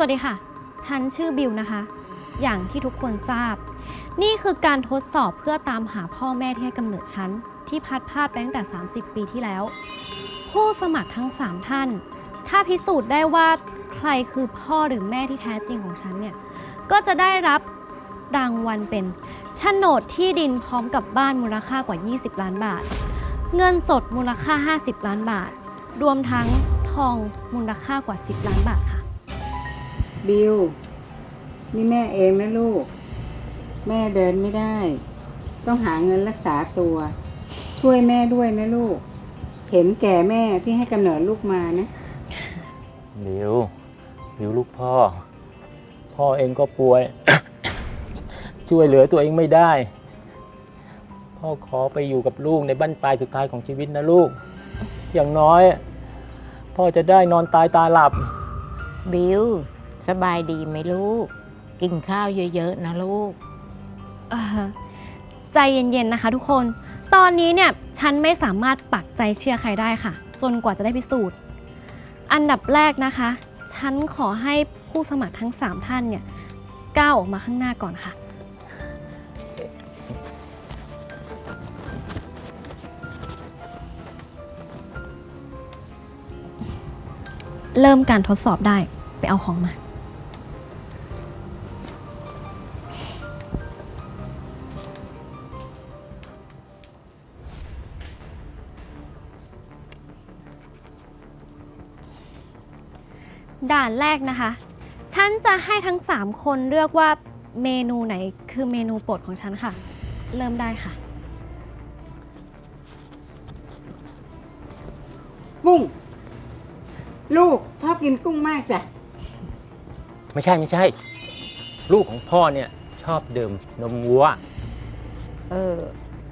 สวัสดีค่ะ ฉันชื่อบิวนะคะ อย่างที่ทุกคนทราบ นี่คือการทดสอบเพื่อตามหาพ่อแม่ที่ให้กำเนิดฉัน ที่พัดพลาดไปตั้งแต่ 30 ปีที่แล้ว ผู้สมัครทั้ง 3 ท่าน ถ้าพิสูจน์ได้ว่าใครคือพ่อหรือแม่ที่แท้จริงของฉันเนี่ย ก็จะได้รับรางวัลเป็นโฉนดที่ดินพร้อมกับบ้านมูลค่ากว่า 20 ล้านบาท เงินสดมูลค่า 50 ล้านบาท รวมทั้งทองมูลค่ากว่า 10 ล้านบาทค่ะ บิว นี่แม่เองนะลูก แม่เดินไม่ได้ ต้องหาเงินรักษาตัว ช่วยแม่ด้วยนะลูก เห็นแก่แม่ที่ให้กำเนิดลูกมานะ บิว บิวลูกพ่อ พ่อเองก็ป่วย ช่วยเหลือตัวเองไม่ได้ พ่อขอไปอยู่กับลูกในบั้นปลายสุดท้ายของชีวิตนะลูก อย่างน้อย พ่อจะได้นอนตายตาหลับ บิว สบายดีไหมลูก กินข้าวเยอะๆนะลูก เอ่อใจเย็นๆนะคะทุกคน ตอนนี้เนี่ยฉันไม่สามารถปักใจเชื่อใครได้ค่ะ จนกว่าจะได้พิสูจน์ อันดับแรกนะคะ ฉันขอให้ผู้สมัครทั้ง 3 ท่านเนี่ยก้าวออกมาข้างหน้าก่อนค่ะ เริ่มการทดสอบได้ไปเอาของมา ด่านแรกนะคะ ฉันจะให้ทั้ง 3 คนเลือกว่าเมนูไหนคือเมนูโปรดของฉันค่ะ เริ่มได้ค่ะ กุ้ง ลูกชอบกินกุ้งมากจ้ะ ไม่ใช่ไม่ใช่ ลูกของพ่อเนี่ยชอบดื่มนมวัว เออ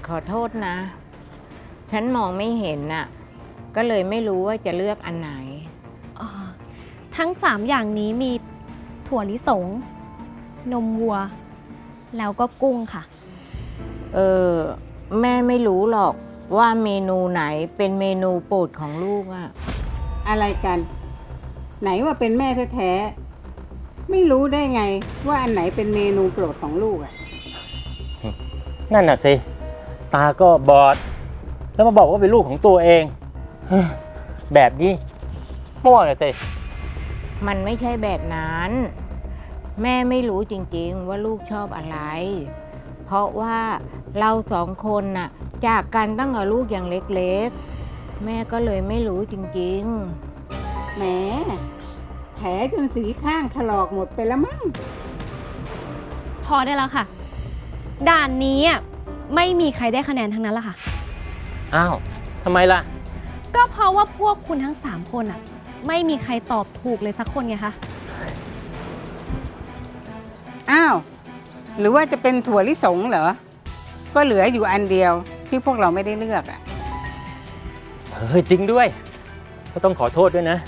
ขอโทษนะ ฉันมองไม่เห็นน่ะ ก็เลยไม่รู้ว่าจะเลือกอันไหนอ่า ทั้ง 3 อย่างนี้มีถั่วลิสง นมวัว แล้วก็กุ้งค่ะ เออแม่ไม่รู้หรอกว่าเมนูไหนเป็นเมนูโปรดของลูกอะอะไรกัน ไหนว่าเป็นแม่แท้ๆไม่รู้ได้ไงว่าอันไหนเป็นเมนูโปรดของลูกอะนั่นน่ะสิ ตาก็บอด แล้วมาบอกว่าเป็นลูกของตัวเองเฮ้ยแบบนี้มั่วเลยสิ มันไม่ใช่แบบนั้น แม่ไม่รู้จริงๆว่าลูกชอบอะไร เพราะว่าเราสองคนน่ะ จากกันตั้งแต่ลูกยังเล็กๆ แม่ก็เลยไม่รู้จริงๆแหมแผลจนสีข้างถลอกหมดไปแล้วมั้ง พอได้แล้วค่ะ ด่านนี้อะไม่มีใครได้คะแนนทั้งนั้นละค่ะ อ้าว ทำไมล่ะ ก็เพราะว่าพวกคุณทั้ง 3 คนอะ ไม่มีใครตอบถูกเลยสักคนไงคะ อ้าว หรือว่าจะเป็นถั่วลิสงเหรอ ก็เหลืออยู่อันเดียวที่พวกเราไม่ได้เลือกอะเออจริงด้วย ก็ต้องขอโทษด้วยนะ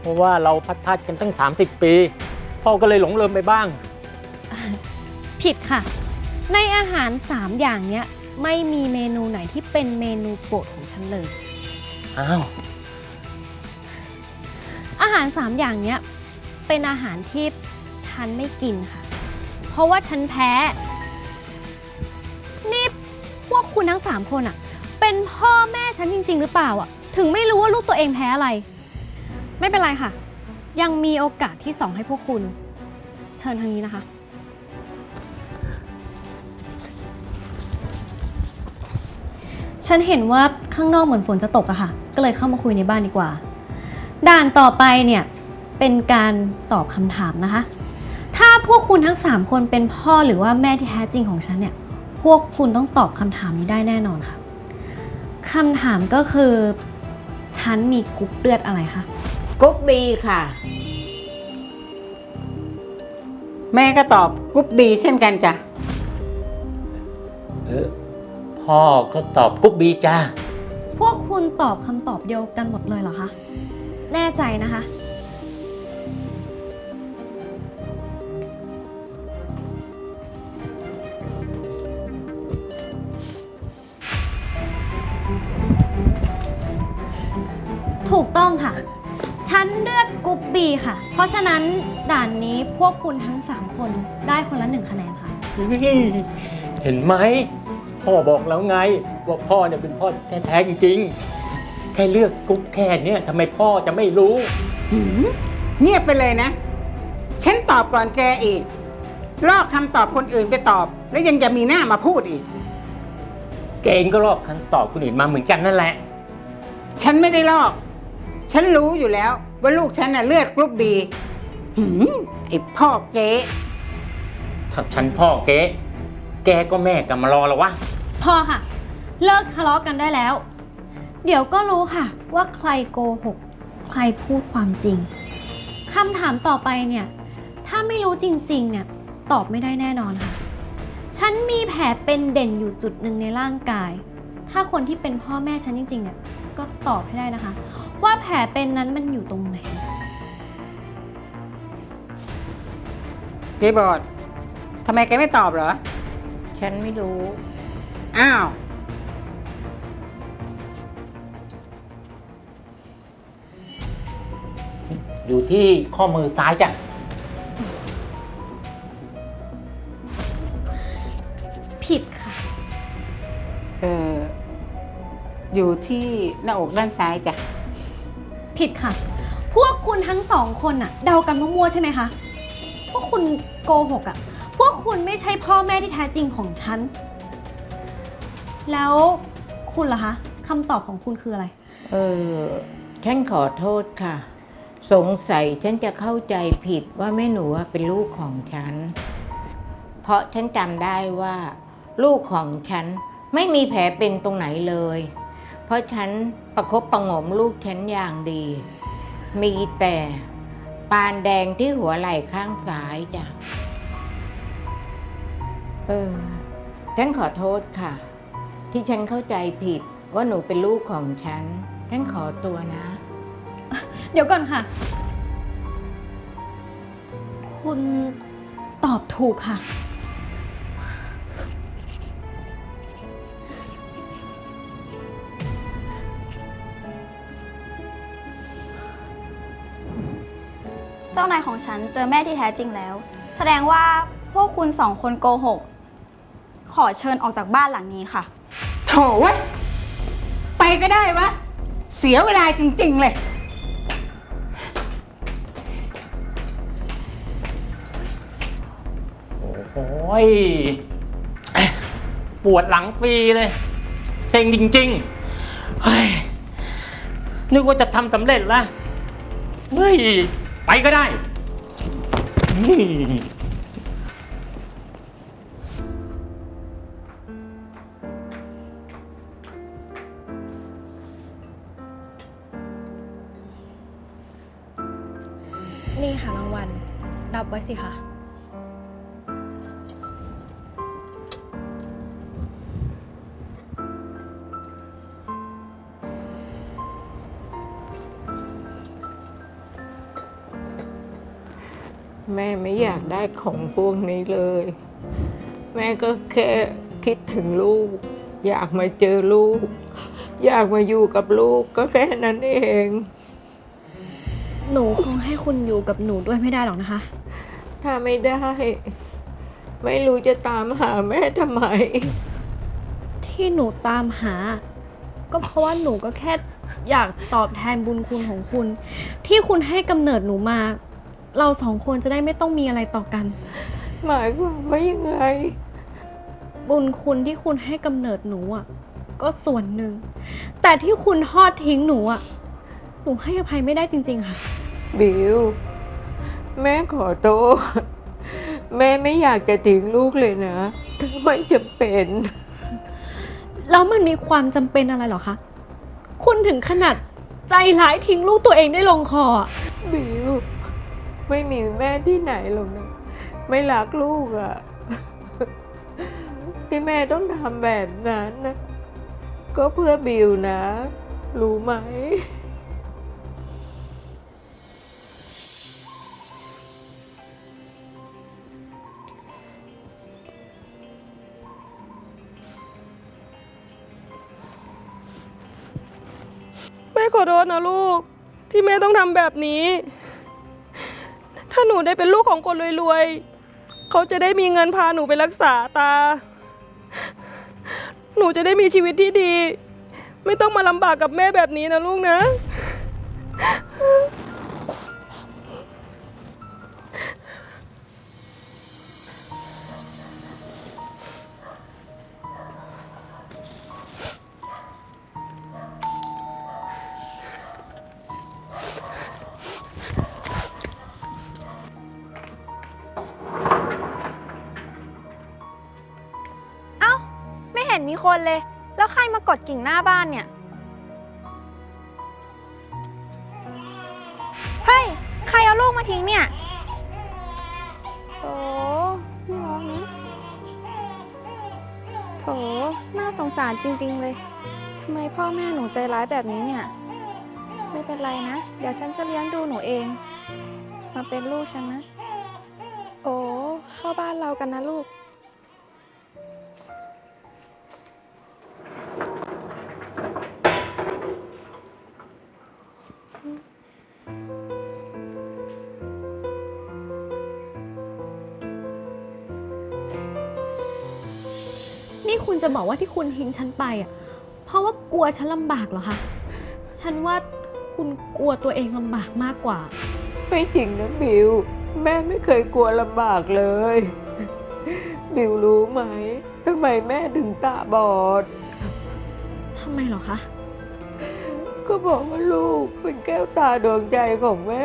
เพราะว่าเราพัดพลาดกันตั้ง 30 ปี พ่อก็เลยหลงเลิมไปบ้าง ผิดค่ะ ในอาหาร 3 อย่างเนี้ย ไม่มีเมนูไหนที่เป็นเมนูโปรดของฉันเลย อ้าว อาหาร 3 อย่างเนี้ยเป็นอาหารที่ฉันไม่กินค่ะ เพราะว่าฉันแพ้ นี่พวกคุณทั้ง 3 คนอะเป็นพ่อแม่ฉันจริง ๆ หรือเปล่าอะถึงไม่รู้ว่าลูกตัวเองแพ้อะไร ไม่เป็นไรค่ะ ยังมีโอกาสที่2ให้พวกคุณ เชิญทางนี้นะคะ ฉันเห็นว่าข้างนอกเหมือนฝนจะตกอะค่ะ ก็เลยเข้ามาคุยในบ้านดีกว่า ด่านต่อไปเนี่ยเป็นการตอบคำถามนะคะ ถ้าพวกคุณทั้ง 3 คนเป็นพ่อหรือว่าแม่ที่แท้จริงของฉันเนี่ย พวกคุณต้องตอบคำถามนี้ได้แน่นอนค่ะคำถามก็คือฉันมีกรุ๊ปเลือดอะไรคะกุ๊บบีค่ะ แม่ก็ตอบกรุ๊ปบีเช่นกันจ้ะ เออพ่อก็ตอบกุ๊บบีจ้าพวกคุณตอบคำตอบเดียวกันหมดเลยเหรอคะ แน่ใจนะคะ ถูกต้องค่ะ ฉันเลือดกรุ๊ปบีค่ะ เพราะฉะนั้นด่านนี้พวกคุณทั้ง 3 คนได้คนละหนึ่งคะแนนค่ะ เห็นไหม พ่อบอกแล้วไง ว่าพ่อเนี่ยเป็นพ่อแท้ๆจริงๆ แค่เลือกกุ๊กแค่เนี้ยทำไมพ่อจะไม่รู้ หืมเงียบไปเลยนะ ฉันตอบก่อนแกอีก ลอกคำตอบคนอื่นไปตอบ แล้วยังจะมีหน้ามาพูดอีก แกเองก็รอบคำตอบคนอื่นมาเหมือนกันนั่นแหละ ฉันไม่ได้ลอก ฉันรู้อยู่แล้ว ว่าลูกฉันน่ะเลือดกรุ๊ปบีหืมไอ้พ่อเก๊ถ้าฉันพ่อเก๊แกก็แม่กำมารอแล้ววะพอค่ะ เลิกทะเลาะกันได้แล้ว เดี๋ยวก็รู้ค่ะ ว่าใครโกหก ใครพูดความจริงคำถามต่อไปเนี่ย ถ้าไม่รู้จริงๆ เนี่ยตอบไม่ได้แน่นอนค่ะ ฉันมีแผลเป็นเด่นอยู่จุดหนึ่งในร่างกาย ถ้าคนที่เป็นพ่อแม่ฉันจริงๆ เนี่ย ก็ตอบให้ได้นะคะ ว่าแผลเป็นนั้นมันอยู่ตรงไหน เจ๊บอดทำไมแกไม่ตอบเหรอ ฉันไม่รู้ อ้าว อยู่ที่ข้อมือซ้ายจ้ะ ผิดค่ะ เอออยู่ที่หน้าอกด้านซ้ายจ้ะ ผิดค่ะ พวกคุณทั้งสองคนอะเดากันมั่วๆใช่ไหมคะ พวกคุณโกหกอะพวกคุณไม่ใช่พ่อแม่ที่แท้จริงของฉัน แล้วคุณล่ะคะคำตอบของคุณคืออะไร เออฉันขอโทษค่ะ สงสัยฉันจะเข้าใจผิดว่าแม่หนูเป็นลูกของฉัน เพราะฉันจำได้ว่า ลูกของฉันไม่มีแผลเป็นตรงไหนเลย เพราะฉันประคบประงมลูกฉันอย่างดี มีแต่ปานแดงที่หัวไหล่ข้างซ้ายจ้ะ เออ ฉันขอโทษค่ะ ที่ฉันเข้าใจผิดว่าหนูเป็นลูกของฉัน ฉันขอตัวนะ เดี๋ยวก่อนค่ะ คุณตอบถูกค่ะ เจ้านายของฉันเจอแม่ที่แท้จริงแล้ว แสดงว่าพวกคุณสองคนโกหก ขอเชิญออกจากบ้านหลังนี้ค่ะ โถเว้ยไปก็ได้วะ เสียเวลาจริง ๆ เลย ยปวดหลังฟรีเลย เซ็งจริงๆเฮ้ยนึกว่าจะทำสำเร็จละเฮ้ย ไปก็ได้นี่นี่ค่ะรางวัลรับไว้สิคะ แม่ไม่อยากได้ของพวกนี้เลย แม่ก็แค่คิดถึงลูก อยากมาเจอลูก อยากมาอยู่กับลูกก็แค่นั้นเอง หนูคงให้คุณอยู่กับหนูด้วยไม่ได้หรอกนะคะ ถ้าไม่ได้ ไม่รู้จะตามหาแม่ทำไม ที่หนูตามหา ก็เพราะว่าหนูก็แค่อยากตอบแทนบุญคุณของคุณ ที่คุณให้กำเนิดหนูมา เราสองคนจะได้ไม่ต้องมีอะไรต่อกัน หมายความว่ายังไง บุญคุณที่คุณให้กำเนิดหนูอะ ก็ส่วนหนึ่ง แต่ที่คุณทอดทิ้งหนูอะ หนูให้อภัยไม่ได้จริง ๆ ค่ะ บิว แม่ขอโทษแม่ไม่อยากจะทิ้งลูกเลยนะถ้าไม่จำเป็น แล้วมันมีความจำเป็นอะไรเหรอคะ คุณถึงขนาดใจร้ายทิ้งลูกตัวเองได้ลงคออะ บิว ไม่มีแม่ที่ไหนหรอกนะไม่รักลูกอะ่ะ ที่แม่ต้องทำแบบนั้นนะก็เพื่อบิวนะ รู้ไหมแม่ขอโทษนะลูก ที่แม่ต้องทำแบบนี้ ถ้าหนูได้เป็นลูกของคนรวยๆ เขาจะได้มีเงินพาหนูไปรักษาตา หนูจะได้มีชีวิตที่ดี ไม่ต้องมาลำบากกับแม่แบบนี้นะลูกนะ นเลย แล้วใครมากดกิ่งหน้าบ้านเนี่ย เฮ้ย ใครเอาลูกมาทิ้งเนี่ย โถไม่ร้องนะโถน่าสงสารจริง ๆ เลย ทำไมพ่อแม่หนูใจร้ายแบบนี้เนี่ย ไม่เป็นไรนะ เดี๋ยวฉันจะเลี้ยงดูหนูเอง มาเป็นลูกฉันนะ โอ้ เข้าบ้านเรากันนะลูก นี่คุณจะบอกว่าที่คุณทิ้งฉันไปอะ เพราะว่ากลัวฉันลำบากเหรอคะ ฉันว่าคุณกลัวตัวเองลำบากมากกว่า ไม่จริงนะบิว แม่ไม่เคยกลัวลำบากเลย บิวรู้ไหมทำไมแม่ถึงตาบอด ทำไมเหรอคะ ก็บอกว่าลูกเป็นแก้วตาดวงใจของแม่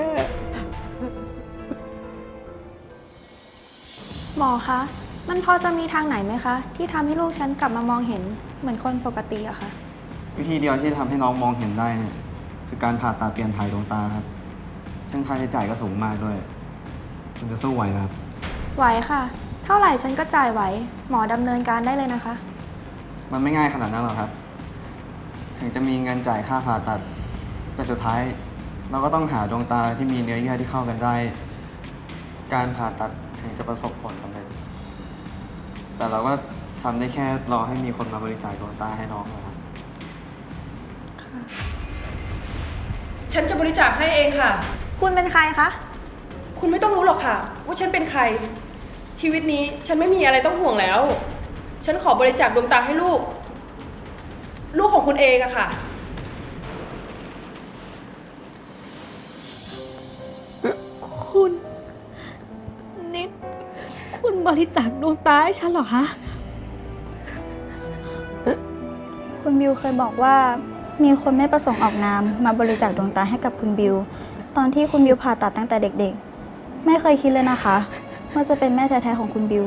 หมอคะ มันพอจะมีทางไหนไหมคะ ที่ทำให้ลูกฉันกลับมามองเห็นเหมือนคนปกติอะคะ วิธีเดียวที่จะทำให้น้องมองเห็นได้เนี่ยคือการผ่าตัดเปลี่ยนถ่ายดวงตาครับ ซึ่งค่าใช้จ่ายก็สูงมากด้วย คุณจะสู้ไหวไหมครับ ไหวค่ะ เท่าไหร่ฉันก็จ่ายไหว หมอดำเนินการได้เลยนะคะ มันไม่ง่ายขนาดนั้นหรอกครับ ถึงจะมีเงินจ่ายค่าผ่าตัด แต่สุดท้ายเราก็ต้องหาดวงตาที่มีเนื้อเยื่อที่เข้ากันได้ การผ่าตัดถึงจะประสบผลสำเร็จ แต่เราก็ทำได้แค่รอให้มีคนมาบริจาคดวงตาให้น้องนะครับ ฉันจะบริจาคให้เองค่ะ คุณเป็นใครคะ คุณไม่ต้องรู้หรอกค่ะ ว่าฉันเป็นใคร ชีวิตนี้ฉันไม่มีอะไรต้องห่วงแล้ว ฉันขอบริจาคดวงตาให้ลูก ลูกของคุณเองอะค่ะ คุณนิดคุณ บริจาคดวงตาให้ฉันเหรอคะ คุณบิวเคยบอกว่า มีคนไม่ประสงค์ออกนามมาบริจาคดวงตาให้กับคุณบิว ตอนที่คุณบิวผ่าตัดตั้งแต่เด็กๆ ไม่เคยคิดเลยนะคะว่าจะเป็นแม่แท้ๆของคุณบิว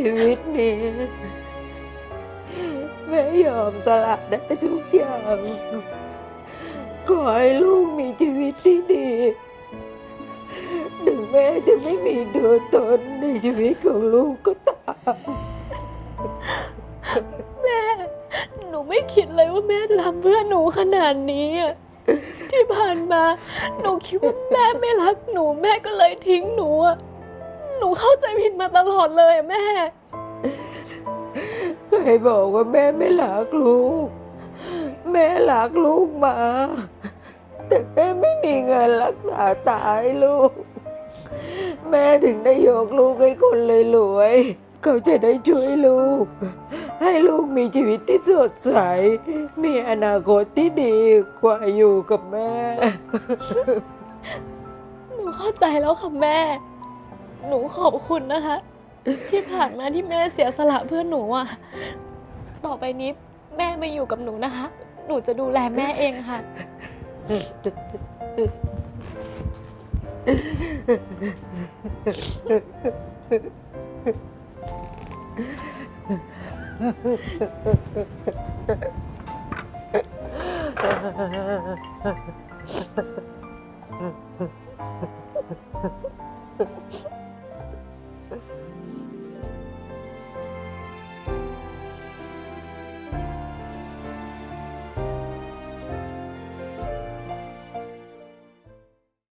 ชีวิตนี้ แม่ยอมสละได้ทุกอย่าง ขอให้ลูกมีชีวิตที่ดีถึงแม่จะไม่มีตัวตนในชีวิตของลูกก็ตามแม่ หนูไม่คิดเลยว่าแม่จะทำเพื่อหนูขนาดนี้ ที่ผ่านมา หนูคิดว่าแม่ไม่รักหนูแม่ก็เลยทิ้งหนูอะ หนูเข้าใจผิดมาตลอดเลยอะแม่ ใครบอกว่าแม่ไม่รักลูก แม่รักลูกมาแต่แม่ไม่มีเงินรักษาตาให้ลูก แม่ถึงได้ยกลูกให้คนเลยรวยๆเขาจะได้ช่วยลูก ให้ลูกมีชีวิตที่สดใส มีอนาคตที่ดีกว่าอยู่กับแม่ หนูเข้าใจแล้วค่ะแม่ หนูขอบคุณนะคะ ที่ผ่านมาที่แม่เสียสละเพื่อหนูอะต่อไปนี้แม่มาอยู่กับหนูนะคะ หนูจะดูแลแม่เองค่ะเ